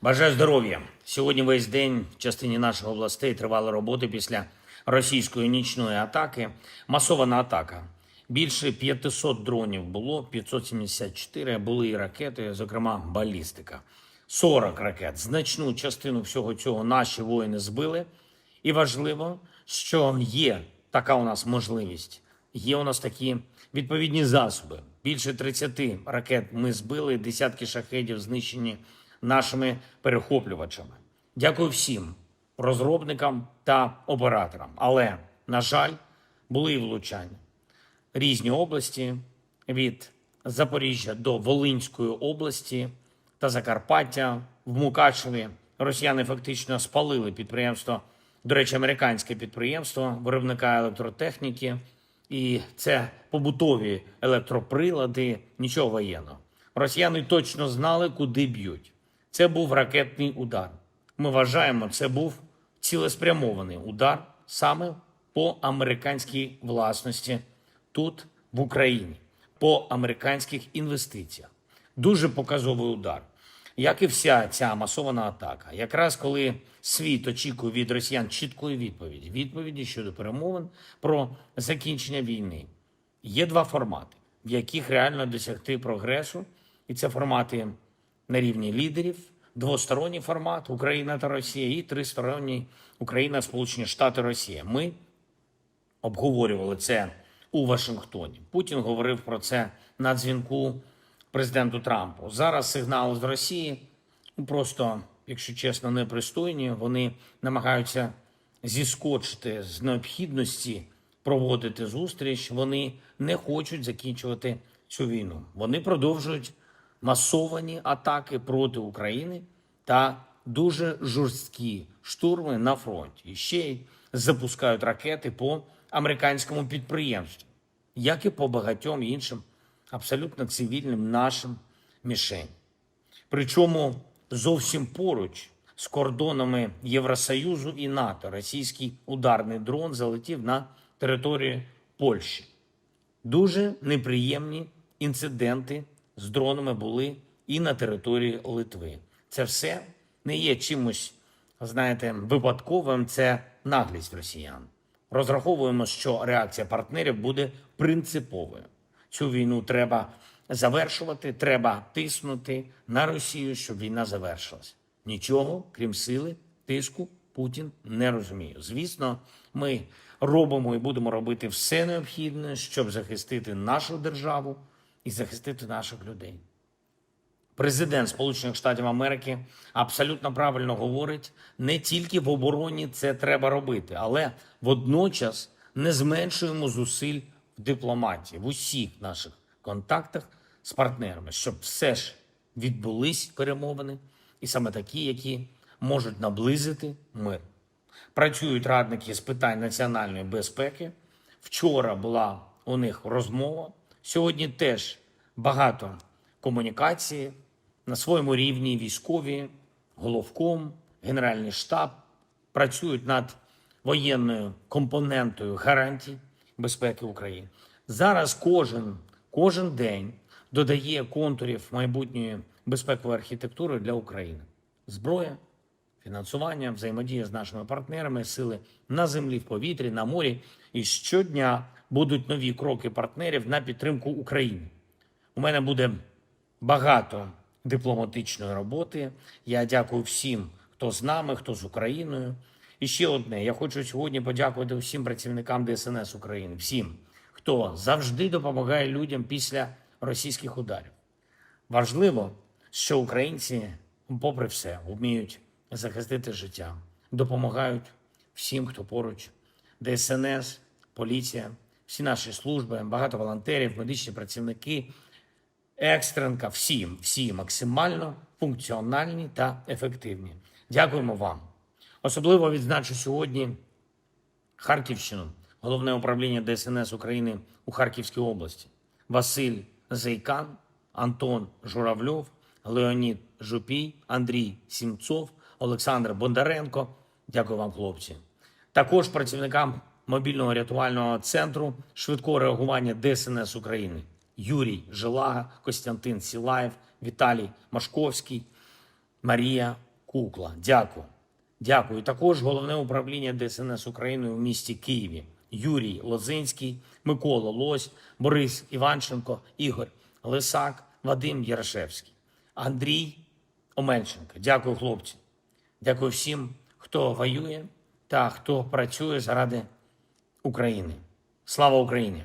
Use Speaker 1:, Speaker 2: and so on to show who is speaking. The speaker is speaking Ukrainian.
Speaker 1: Бажаю здоров'я. Сьогодні весь день в частині наших областей тривали роботи після російської нічної атаки. Масована атака. Більше 500 дронів було, 574 були і ракети, зокрема балістика. 40 ракет. Значну частину всього цього наші воїни збили. І важливо, що є така у нас можливість. Є у нас такі відповідні засоби. Більше 30 ракет ми збили, десятки шахедів знищені нашими перехоплювачами. Дякую всім розробникам та операторам. Але, на жаль, були і влучання. Різні області від Запоріжжя до Волинської області та Закарпаття в Мукачеві росіяни фактично спалили підприємство, до речі, американське підприємство виробника електротехніки, і це побутові електроприлади, нічого воєнного. Росіяни точно знали, куди б'ють. Це був ракетний удар. Ми вважаємо, це був цілеспрямований удар саме по американській власності тут, в Україні, по американських інвестиціях. Дуже показовий удар. Як і вся ця масована атака, якраз коли світ очікує від росіян чіткої відповіді, відповіді щодо перемовин про закінчення війни, є два формати, в яких реально досягти прогресу, і це формати на рівні лідерів, двосторонній формат Україна та Росія, і тристоронній Україна, Сполучені Штати, Росія. Ми обговорювали це у Вашингтоні. Путін говорив про це на дзвінку президенту Трампу. Зараз сигнали з Росії ну, просто, якщо чесно, непристойні. Вони намагаються зіскочити з необхідності проводити зустріч. Вони не хочуть закінчувати цю війну. Вони продовжують масовані атаки проти України та дуже жорсткі штурми на фронті. І ще й запускають ракети по американському підприємству, як і по багатьом іншим абсолютно цивільним нашим мішень. Причому зовсім поруч з кордонами Євросоюзу і НАТО російський ударний дрон залетів на територію Польщі. Дуже неприємні інциденти з дронами були і на території Литви. Це все не є чимось, знаєте, випадковим. Це наглість росіян. Розраховуємо, що реакція партнерів буде принциповою. Цю війну треба завершувати, треба тиснути на Росію, щоб війна завершилась. Нічого, крім сили, тиску, Путін не розуміє. Звісно, ми робимо і будемо робити все необхідне, щоб захистити нашу державу і захистити наших людей. Президент Сполучених Штатів Америки абсолютно правильно говорить: не тільки в обороні це треба робити, але водночас не зменшуємо зусиль в дипломатії в усіх наших контактах з партнерами, щоб все ж відбулись перемовини, і саме такі, які можуть наблизити мир. Працюють радники з питань національної безпеки. Вчора була у них розмова. Сьогодні теж багато комунікації на своєму рівні військові, головком, Генеральний штаб працюють над воєнною компонентою гарантій безпеки України. Зараз кожен, кожен день додає контурів майбутньої безпекової архітектури для України. Зброя, фінансування, взаємодія з нашими партнерами, сили на землі, в повітрі, на морі. І щодня будуть нові кроки партнерів на підтримку України. У мене буде багато дипломатичної роботи. Я дякую всім, хто з нами, хто з Україною. І ще одне: я хочу сьогодні подякувати всім працівникам ДСНС України, всім, хто завжди допомагає людям після російських ударів. Важливо, що українці, попри все, вміють захистити життя, допомагають всім, хто поруч. ДСНС, поліція, всі наші служби, багато волонтерів, медичні працівники, екстренка, всі, всі максимально функціональні та ефективні. Дякуємо вам. Особливо відзначу сьогодні Харківщину, головне управління ДСНС України у Харківській області. Василь Зайкан, Антон Журавльов, Леонід Жупій, Андрій Сімцов, Олександр Бондаренко. Дякую вам, хлопці. Також працівникам мобільного рятувального центру швидкого реагування ДСНС України Юрій Желага, Костянтин Сілаєв, Віталій Машковський, Марія Кукла. Дякую. Дякую. Також головне управління ДСНС України в місті Києві. Юрій Лозинський, Микола Лось, Борис Іванченко, Ігор Лисак, Вадим Ярошевський, Андрій Омельченко. Дякую, хлопці. Дякую всім, хто воює та хто працює заради України. Слава Україні!